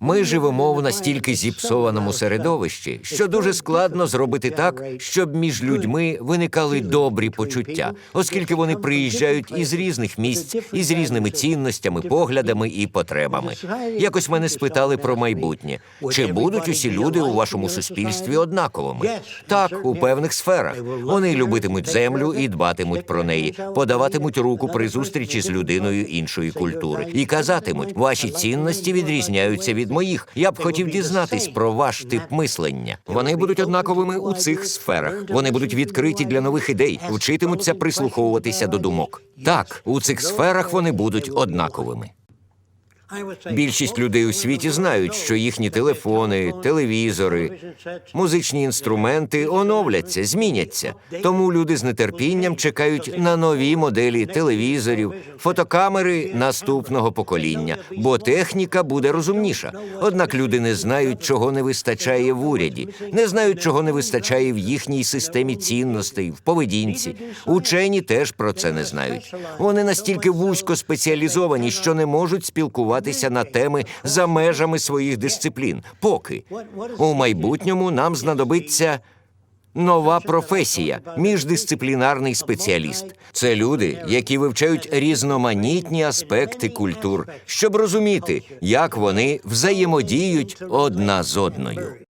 Ми живемо в настільки зіпсованому середовищі, що дуже складно зробити так, щоб між людьми виникали добрі почуття, оскільки вони приїжджають із різних місць, із різними цінностями, поглядами і потребами. Якось мене спитали про майбутнє: чи будуть усі люди у вашому суспільстві однаковими? Так, у певних сферах. Вони любитимуть землю і дбатимуть про неї, подаватимуть руку при зустрічі з людиною іншої культури і казатимуть, ваші цінності відрізняються від моїх. Я б хотів дізнатись про ваш тип мислення. Вони будуть однаковими у цих сферах. Вони будуть відкриті для нових ідей, вчитимуться прислуховуватися до думок. Так, у цих сферах вони будуть однаковими. Більшість людей у світі знають, що їхні телефони, телевізори, музичні інструменти оновляться, зміняться. Тому люди з нетерпінням чекають на нові моделі телевізорів, фотокамери наступного покоління, бо техніка буде розумніша. Однак люди не знають, чого не вистачає в уряді, не знають, чого не вистачає в їхній системі цінностей, в поведінці. Учені теж про це не знають. Вони настільки вузько спеціалізовані, що не можуть спілкуватися на теми за межами своїх дисциплін. Поки у майбутньому нам знадобиться. Нова професія міждисциплінарний спеціаліст. Це люди, які вивчають різноманітні аспекти культур, щоб розуміти, як вони взаємодіють одна з одною.